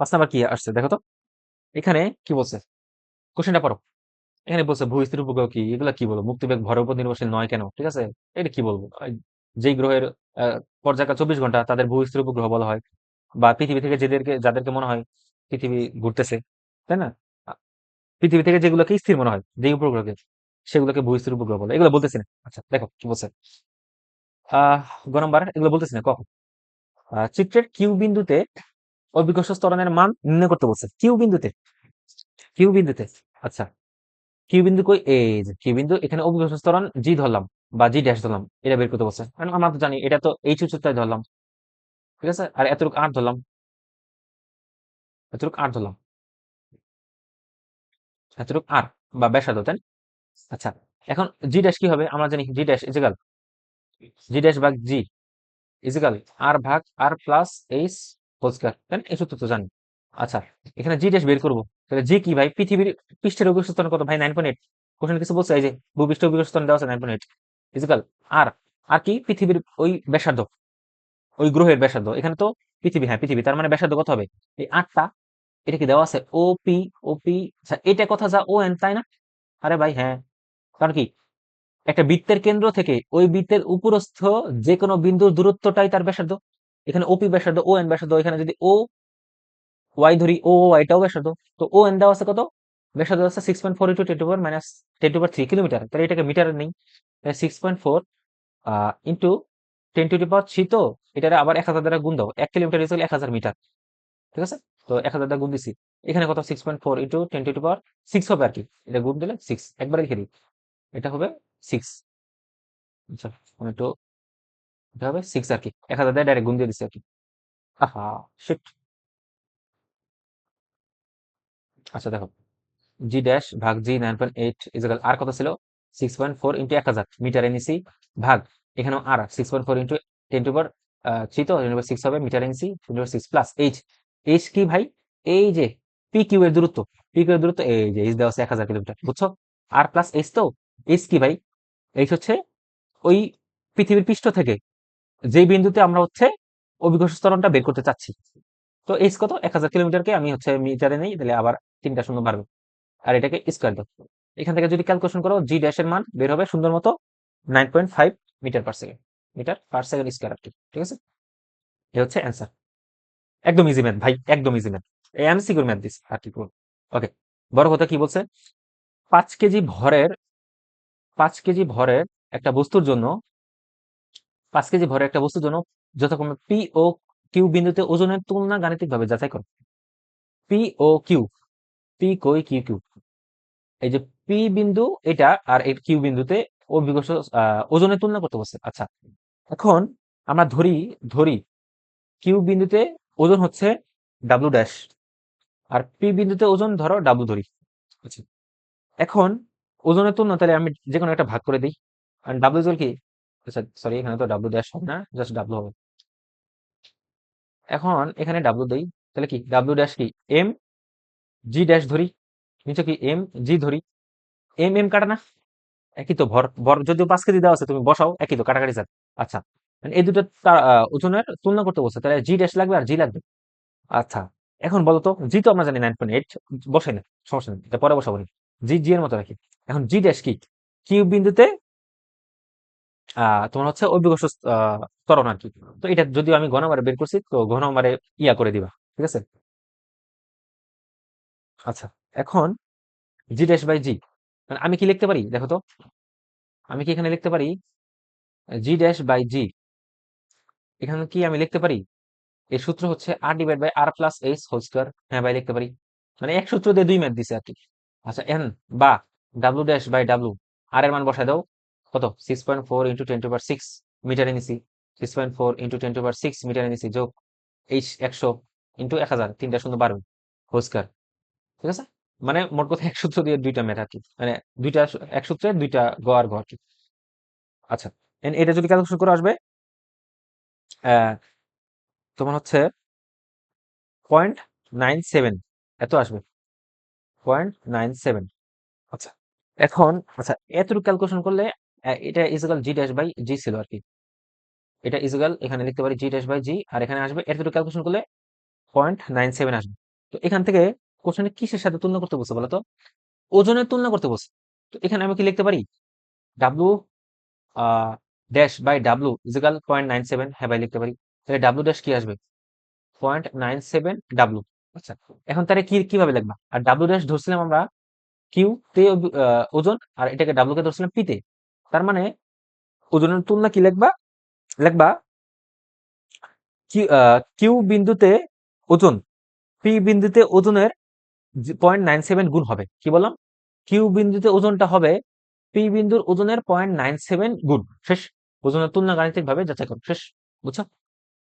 পাঁচ নাম্বার কি আসছে? দেখো তো। এখানে কি বলছে? কোশ্চেনটা পড়ো। এখানে বলছে ভূ ভূস্থির উপগ্রহ কি? এগুলা কি বলব মুক্তিবেগ ভরের উপর নির্ভরশীল নয় কেন? ঠিক আছে? এটা কি বলব? যেই গ্রহের আহ, পর্যায়কাল চব্বিশ ঘণ্টা তাদের ভূ ভূস্থির উপগ্রহ বলা হয়। বা পৃথিবী থেকে যাদেরকে যাদেরকে মনে হয় পৃথিবী ঘুরতেছে তাই না? পৃথিবী থেকে যেগুলোকে স্থির মনে হয় যে উপগ্রহকে সেগুলোকে ভূ ভূস্থির উপগ্রহ বলে। এগুলো বলতেছি না। আচ্ছা দেখো কি বলছে। আহ গ নম্বর এগুলো বলতেছি না কখন চিত্রের কিউ বিন্দুতে অভিকর্ষ ত্বরণের মান নির্ণয় করতে বলছে। কিউ বিন্দুতে। কিউ বিন্দুতে। আচ্ছা। কিউ বিন্দু কই? এই যে কিউ বিন্দু, এখানে অভিকর্ষ ত্বরণ জি ধরলাম বা জি ড্যাশ ধরলাম, এটা বের করতে বলছে। কারণ আমরা তো জানি এটা তো এইচ উচ্চতায় ধরলাম। ঠিক আছে? আর এতটুকু আর ধরলাম। এতটুকু আর ধরলাম। এতটুকু আর বা ব্যাসার্ধ, তাই? আচ্ছা। এখন জি ড্যাশ কি হবে? আমরা জানি G dash equal G dash ভাগ জি ইজিক্যাল আর ভাগ আর প্লাস এইচ স্কয়ার এই সূত্র তো জানি। আচ্ছা এখানে জি ড্যাশ বের করব। তাহলে জি কি ভাই? পৃথিবীর পৃষ্ঠের অভিকর্ষ কত? ভাই নাইন পয়েন্ট কোশ্চেন কিছু বলছে? এই যে ভূপৃষ্ঠ অভিকর্ষ দেওয়া আছে নাইন পয়েন্ট আর আর কি? পৃথিবীর ওই ব্যাসার্ধ। ওই গ্রহের ব্যাসার্ধ। এখানে তো পৃথিবী হ্যাঁ পৃথিবী। তার মানে ব্যাসার্ধ কত হবে? এই আটটা এটা কি দেওয়া আছে? ও পি ও পি এটা কথা যা ও এন তাই না? আরে ভাই হ্যাঁ। কারণ কি? একটা বৃত্তের কেন্দ্র থেকে ওই বৃত্তের উপরস্থ যে কোনো বিন্দুর দূরত্বটাই তার ব্যাসার্ধ। এখানে ওপি ব্যাসার্ধ ও এন ব্যাসার্ধ, এখানে যদি ও ওয়াই ধরি ও ওয়াইটাও ব্যাসার্ধ, তো ও এন দেওয়া আছে কত? ব্যাসার্ধ আছে six point four into ten to minus ten to three kilometre তাহলে এটাকে মিটারে নেই six point four into ten to power three তো এটারে আবার এক হাজার দ্বারা গুণ দাও, এক কিলোমিটার ইজ এক হাজার মিটার ঠিক আছে? তো এক হাজার দ্বারা গুণ দিছি, এখানে কত? Six point four into ten to power six হবে আর কি, এটা গুণ দিলে সিক্স একবারে লিখে দিই, এটা হবে সিক্স আচ্ছা একটু এটা হবে সিক্স আর কি। এক হাজার দিয়ে ডাইরেক্ট গুণ দিয়ে দিচ্ছি আর কি। আচ্ছা দেখো। জি ড্যাশ ভাগ জি নাইন পয়েন্ট এইট আর কত ছিল? সিক্স পয়েন্ট ফোর ইন্টু এক হাজার। মিটারে নিছি ভাগ। এখানেও আর six point four into ten to power three তো সিক্স হবে, মিটার মিটারে নিছি সিক্স প্লাস এইচ এইচ কি ভাই? এই যে পি কিউ এর দূরত্ব। পি কিউ এর দূরত্ব, এই যে এইচ দেওয়া আছে এক হাজার কিলোমিটার, বুঝছ? আর প্লাস এইচ তো এইচ কি ভাই? এইচ হচ্ছে ওই পৃথিবীর পৃষ্ঠ থেকে। যে বিন্দুতে আমরা হচ্ছে অভিকর্ষ ত্বরণটা বের করতে চাচ্ছি। তো এইচ কত? এক হাজার কিলোমিটারকে আমি হচ্ছে মিটারে নেই, তাহলে আবার তিনটা শূন্য বাড়বে আর এটাকে স্কোয়ার দাও এখান থেকে যদি ক্যালকুলেশন করো জি ড্যাশের মান বের হবে সুন্দর মতো nine point five metre per second metre per second square আর ঠিক আছে? এ হচ্ছে অ্যান্সার একদম ইজি ম্যাথ ভাই, একদম ইজি ম্যাথ এই আমি সিকিউর ম্যাথ দিচ্ছি আর কি ওকে বড় কথা কি বলছে? পাঁচ কেজি ভরের, পাঁচ কেজি ভরের একটা বস্তুর জন্য পাঁচ কেজি ভরের একটা বস্তুর জন্য যথাক্রমে পি ও কিউ বিন্দুতে ওজনের তুলনা গাণিতিকভাবে যাচাই করো। পি ও কিউ পি কই কিউ কিউ এই যে পি বিন্দু এটা আর এই কিউ বিন্দুতে ও অভিকর্ষ ওজনের তুলনা করতে বলছে আচ্ছা এখন আমরা ধরি ধরি কিউ বিন্দুতে ওজন হচ্ছে ডাব্লু ড্যাশ আর পি বিন্দুতে ওজন ধরো ডাব্লু ধরি। আচ্ছা এখন ওজনের তুলনা তাহলে আমি যে কোনো একটা ভাগ করে দিই। আর ডাব্লু জল কি? সরি এখানে তো ডাব্লু না জাস্ট ডাব্লু হবে। এখন এখানে ডাব্লু দেই, তাহলে কি? ডাব্লু ড্যাশ কি? এম জি ড্যাশ ধরি, নিচে কি এম জি ধরি। এম এম কাটা না? একই তো, ভর ভর পাঁচ কেজি দেওয়া আছে, তুমি বসাও, একই তো, কাটাকাটি স্যার। আচ্ছা মানে এই দুটো ওজনের তুলনা করতে বলছে, তাহলে জি ড্যাশ লাগবে আর জি লাগবে। আচ্ছা এখন বলো তো জি তো আমরা জানি নাইন পয়েন্ট এইট বসাই না, সমস্যা নেই পরে বসাবো জি জি এর মতো রাখি। এখন জি ড্যাশ কি? কিউ বিন্দুতে তোমার হচ্ছে অভিকর্ষ ত্বরণ আর কি তো এটা যদিও আমি ঘনমারে বের করছি, তো ঘনমারে ইয়া করে দিবা, ঠিক আছে? আচ্ছা এখন জি ড্যাশ বাই জি মানে আমি কি লিখতে পারি? দেখো তো, আমি কি এখানে লিখতে পারি? জি ড্যাশ বাই জি এখানে কি আমি লিখতে পারি? এর সূত্র হচ্ছে R divide by R plus H whole square হ্যাঁ ভাই, লিখতে পারি। মানে এক সূত্র দিয়ে দুই ম্যাথ দিছে আর কি আচ্ছা এন বা W dash by W R এর মান বসায় দাও। কত? Six point four into ten to bar six মিটারে নিছি six point four into ten to bar six মিটারে নিছি যোগ এইচ একশো ইন্টু এক হাজার তিনটা শূন্য বারো হোল স্কোয়ার ঠিক আছে? মানে মোট কথা এক সূত্র দিয়ে দুইটা ম্যাথ আর কি। মানে দুইটা এক সূত্রে দুইটা গ আর আর কি আচ্ছা এটা যদি ক্যালকুলেশন করে আসবে তোমার হচ্ছে পয়েন্ট নাইন সেভেন এত আসবে। পয়েন্ট নাইন সেভেন আচ্ছা এখন আচ্ছা এতটুকু ক্যালকুলেশন করলে এটা is equal G dash by G ছিল আর কি এটা ইজগাল এখানে লিখতে পারি জি ড্যাশ বাই জি আর এখানে আসবে এতটুকু ক্যালকুলেশন করলে পয়েন্ট নাইন সেভেন আসবে। তো এখান থেকে কোশ্চেনে কিসের সাথে তুলনা করতে বলছে বলতো? ওজনের তুলনা করতে বলছে। তো এখানে আমি কি লিখতে পারি? W dash by W equal point nine seven হ্যাঁ বাই লিখতে পারি। তাহলে ডাব্লু ড্যাশ কি আসবে? পয়েন্ট নাইন সেভেন ডাব্লু আচ্ছা এখন তাহলে কি, কীভাবে লিখবা? আর ডাব্লু ড্যাশ ধরছিলাম আমরা কিউ তে ওজন, আর এটাকে ডাব্লু কে ধরছিলাম পিতে তার মানে ওজনের তুলনা কি লিখবা? লিখবা কিউ বিন্দুতে ওজন, পি বিন্দুতে ওজনের পয়েন্ট নাইন সেভেন গুণ হবে। কি বললাম? কিউ বিন্দুতে ওজনটা হবে, পি বিন্দুর ওজনের পয়েন্ট নাইন সেভেন গুণ। শেষ। ওজনের তুলনা গাণিতিক ভাবে যাচাই করুন শেষ। বুঝছ?